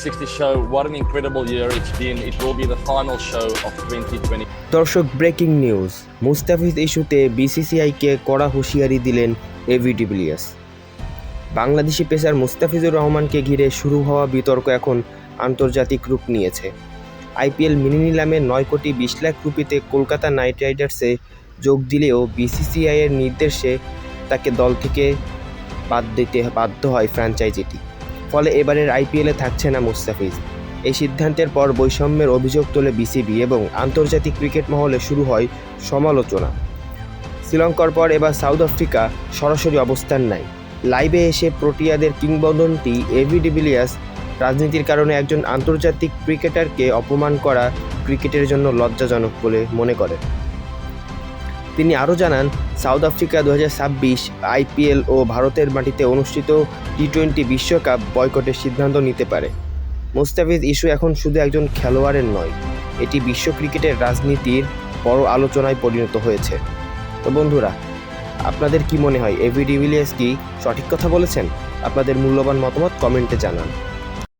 60 show. What an incredible year it's been. It will be the final show of 2020. দর্শক breaking news Mustafiz ইস্যুতে বিসিসিআইকে কড়া হুঁশিয়ারি দিলেন AB de Villiers Bangladeshi pacer Mustafizur রহমানকে ঘিরে শুরু হওয়া বিতর্ক এখন আন্তর্জাতিক রূপ নিয়েছে আইপিএল মিনি নিলামে নয় কোটি বিশ লাখ রুপিতে কলকাতা নাইট রাইডার্সে যোগ দিলেও বিসিসিআইয়ের নির্দেশে তাকে দল থেকে বাদ দিতে বাধ্য হয় ফ্র্যাঞ্চাইজিটি ফলে এবারের আইপিএলে থাকছে না মুস্তাফিজ। এই সিদ্ধান্তের পর বৈষম্যের অভিযোগ তোলে বিসিবি এবং আন্তর্জাতিক ক্রিকেট মহলে শুরু হয় সমালোচনা। শ্রীলঙ্কার পর এবার সাউথ আফ্রিকা সরাসরি অবস্থান নেয়। লাইভে এসে প্রোটিয়াদের কিংবদন্তি এভি ডিভিলিয়াস রাজনীতির কারণে একজন আন্তর্জাতিক ক্রিকেটারকে অপমান করা ক্রিকেটের জন্য লজ্জাজনক বলে মনে করেন। তিনি আরও জানান, সাউথ আফ্রিকা দু হাজার ছাব্বিশ আইপিএল ও ভারতের মাটিতে অনুষ্ঠিত টি টোয়েন্টি বিশ্বকাপ বয়কটের সিদ্ধান্ত নিতে পারে। মুস্তাফিজ ইস্যু এখন শুধু একজন খেলোয়াড়ের নয়, এটি বিশ্ব ক্রিকেটের রাজনীতির বড় আলোচনায় পরিণত হয়েছে। তো বন্ধুরা, আপনাদের কি মনে হয় এভি ডিভিলিয়ার্স কি সঠিক কথা বলেছেন? আপনাদের মূল্যবান মতামত কমেন্টে জানান।